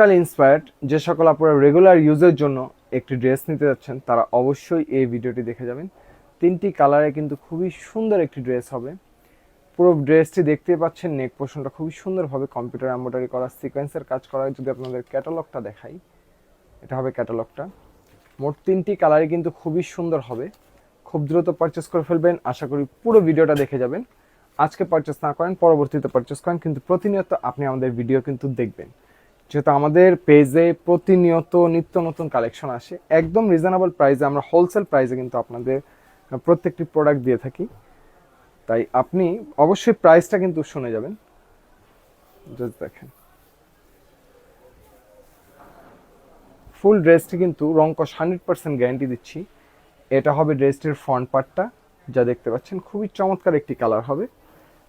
তৎকাল inspired যে সকল আপনারা রেগুলার ইউজের জন্য একটি ড্রেস নিতে যাচ্ছেন, তারা অবশ্যই এই ভিডিওটি দেখে যাবেন। তিনটি কালারে কিন্তু খুবই সুন্দর একটি ড্রেস হবে। পুরো ড্রেসটি দেখতে পাচ্ছেন নেক পোর্শনটা খুবই সুন্দরভাবে কম্পিউটার এম্ব্রয়ডারি করা সিকোয়েন্সের কাজ করা। যদি আপনাদের ক্যাটালগটা দেখাই, এটা হবে ক্যাটালগটা মোট তিনটি কালারই কিন্তু খুবই সুন্দর হবে। খুব দ্রুত পারচেস করে ফেলবেন। আশা করি পুরো ভিডিওটা দেখে যাবেন। আজকে পারচেস না করেন, পরবর্তীতে পারচেস করেন, কিন্তু প্রতিনিয়ত আপনি আমাদের ভিডিও কিন্তু দেখবেন। যেহেতু আমাদের পেজে প্রতিনিয়ত নিত্য নতুন কালেকশন আসে, একদম রিজনেবল প্রাইসে আমরা হোলসেল প্রাইসে কিন্তু আপনাদের প্রত্যেকটি প্রোডাক্ট দিয়ে থাকি। তাই আপনি অবশ্যই প্রাইসটা কিন্তু শুনে যাবেন। জাস্ট দেখেন। ফুল ড্রেসটি কিন্তু রংকশ হান্ড্রেড পার্সেন্ট গ্যারান্টি দিচ্ছি। এটা হবে ড্রেসটির ফ্রন্ট পার্টটা যা দেখতে পাচ্ছেন। খুবই চমৎকার একটি কালার হবে।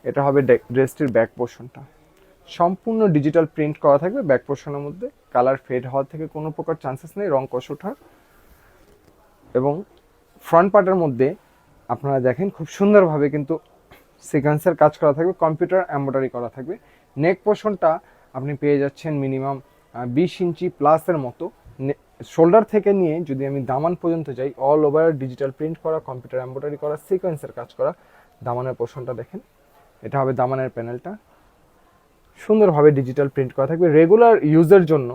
এটা হবে ড্রেসটির ব্যাক পোর্শনটা সম্পূর্ণ ডিজিটাল প্রিন্ট করা থাকবে ব্যাক পোর্শনের মধ্যে। কালার ফেড হওয়ার থেকে কোনো প্রকার চান্সেস নেই, রং কষ ওঠার। এবং ফ্রন্ট পার্টের মধ্যে আপনারা দেখেন খুব সুন্দরভাবে কিন্তু সিকোয়েন্সের কাজ করা থাকবে কম্পিউটার এম্ব্রয়ডারি করা থাকবে। নেক পোর্শনটা আপনি পেয়ে যাচ্ছেন মিনিমাম বিশ ইঞ্চি প্লাসের মতো। শোল্ডার থেকে নিয়ে যদি আমি দামান পর্যন্ত যাই অল ওভার ডিজিটাল প্রিন্ট করা কম্পিউটার এম্ব্রয়ডারি করা সিকোয়েন্সের কাজ করা, দামানের পোর্শনটা দেখেন। এটা হবে দামানের প্যানেলটা সুন্দরভাবে ডিজিটাল প্রিন্ট করা থাকবে। রেগুলার ইউজের জন্য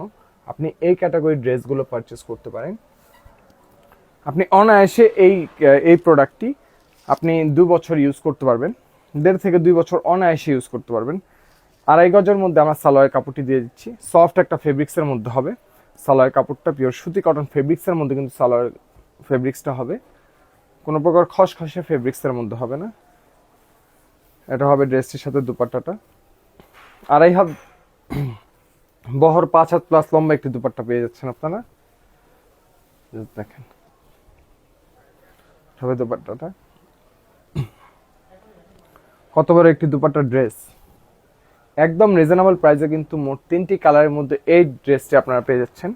আপনি এই ক্যাটাগরির ড্রেসগুলো পারচেস করতে পারেন। আপনি অনায়াসে এই এই প্রোডাক্টটি আপনি দু বছর ইউজ করতে পারবেন। দেড় থেকে দুই বছর অনায়াসে ইউজ করতে পারবেন। আড়াই গজের মধ্যে আমরা সালোয়ার কাপড়টি দিয়ে দিচ্ছি। সফট একটা ফেব্রিক্সের মধ্যে হবে। সালোয়ার কাপড়টা পিওর সুতি কটন ফেব্রিক্সের মধ্যে কিন্তু সালোয়ার ফেব্রিক্সটা হবে। কোনো প্রকার খসখসে ফেব্রিক্সের মধ্যে হবে না। এটা হবে ড্রেসটির সাথে দুপাট্টাটা। আড়াই হাত বহর পাঁচ হাত প্লাস লম্বা একটি দুপাট্টা পেয়ে যাচ্ছেন আপনারা। দেখেন। হবে দুপাট্টাটা। কত বড় একটি দুপাট্টা ড্রেস একদম রিজনেবল প্রাইসে কিন্তু মোট তিনটি কালারের মধ্যে এই ড্রেসটি আপনারা পেয়ে যাচ্ছেন।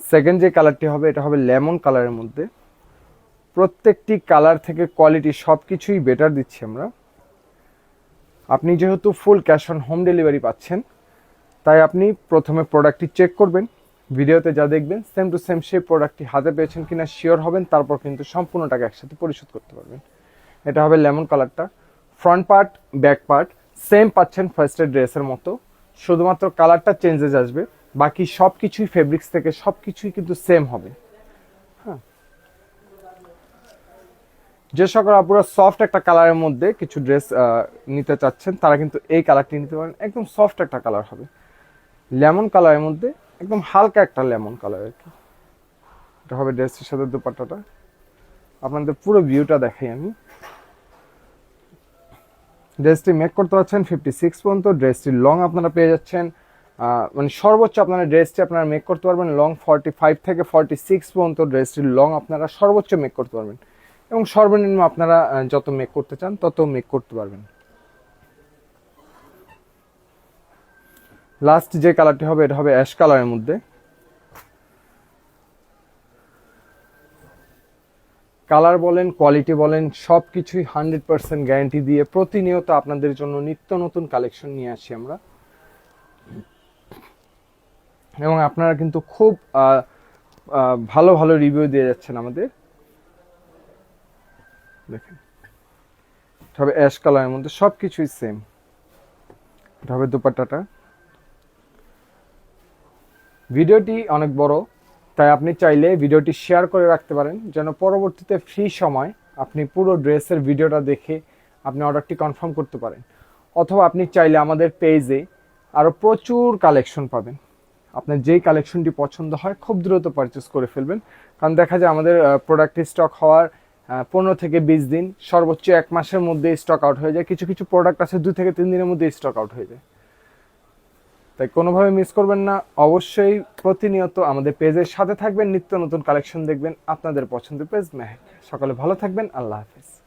সেকেন্ড যে কালারটি হবে, এটা হবে লেমন কালারের মধ্যে। প্রত্যেকটি কালার থেকে কোয়ালিটি সব কিছুই বেটার দিচ্ছি আমরা। আপনি যেহেতু full cash on home delivery পাচ্ছেন, তাই আপনি প্রথমে প্রোডাক্টটি চেক করবেন। ভিডিওতে যা দেখবেন সেম টু সেম সেই প্রোডাক্টটি হাতে পেয়েছেন কিনা শিওর হবেন, তারপর কিন্তু সম্পূর্ণ টাকা একসাথে পরিশোধ করতে পারবেন। এটা হবে লেমন কালারটা front part back part same পাচ্ছেন ফার্স্টের ড্রেসের মতো। শুধুমাত্র কালারটা চেঞ্জেস আসবে। বাকি সব কিছুই ফেব্রিক্স থেকে সব কিছুই কিন্তু সেম হবে। যে সকল আপুরা সফট একটা কালারের মধ্যে কিছু ড্রেস নিতে চাচ্ছেন, তারা কিন্তু এই কালারটি নিতে পারেন। একদম সফট একটা কালার হবে। লেমন কালারের মধ্যে একদম হালকা একটা লেমন কালার আর কি। এটা হবে ড্রেসটির সাথে দুপাট্টাটা। আপনাদের পুরো ভিউটা দেখাই আমি। ড্রেসটি মেক করতে পারছেন ফিফটি সিক্স পর্যন্ত। ড্রেসটির লং আপনারা পেয়ে যাচ্ছেন। মানে সর্বোচ্চ আপনারা ড্রেসটি আপনারা মেক করতে পারবেন। লং ফর্টি ফাইভ থেকে ফর্টি সিক্স পর্যন্ত ড্রেসটির লং আপনারা সর্বোচ্চ মেক করতে পারবেন। এবং সর্বনিম্ন আপনারা যত মেক করতে চান, তত মেক করতে পারবেন। লাস্ট যে কালারটি হবে, এটা হবে অ্যাশ কালারের মধ্যে। কালার বলেন কোয়ালিটি বলেন সব কিছুই হান্ড্রেড পার্সেন্ট গ্যারান্টি দিয়ে প্রতিনিয়ত আপনাদের জন্য নিত্য নতুন কালেকশন নিয়ে আসি আমরা। এবং আপনারা কিন্তু খুব ভালো ভালো রিভিউ দিয়ে যাচ্ছেন আমাদের। দেখেন। এটা হবে অ্যাশ কালারের মধ্যে সব কিছুই সেম এটা হবে দুপাট্টাটা। ভিডিওটি অনেক বড়, তাই আপনি চাইলে ভিডিওটি শেয়ার করে রাখতে পারেন, যেন পরবর্তীতে ফ্রি সময় আপনি পুরো ড্রেসের ভিডিওটা দেখে আপনি অর্ডারটি কনফার্ম করতে পারেন। অথবা আপনি চাইলে আমাদের পেজে আরও প্রচুর কালেকশন পাবেন। আপনার যেই কালেকশনটি পছন্দ হয়, খুব দ্রুত পারচেস করে ফেলবেন। কারণ দেখা যায় আমাদের প্রোডাক্ট স্টক হওয়ার পনেরো থেকে বিশ দিন, সর্বোচ্চ এক মাসের মধ্যে স্টক আউট হয়ে যায়। কিছু কিছু প্রোডাক্ট আছে, দুই থেকে তিন দিনের মধ্যে স্টক আউট হয়ে যায়। তাই কোনোভাবে মিস করবেন না। অবশ্যই প্রতিনিয়ত আমাদের পেজের সাথে থাকবেন। নিত্য নতুন কালেকশন দেখবেন। আপনাদের পছন্দের পেজ মেহেক। সকালে ভালো থাকবেন। আল্লাহ হাফিজ।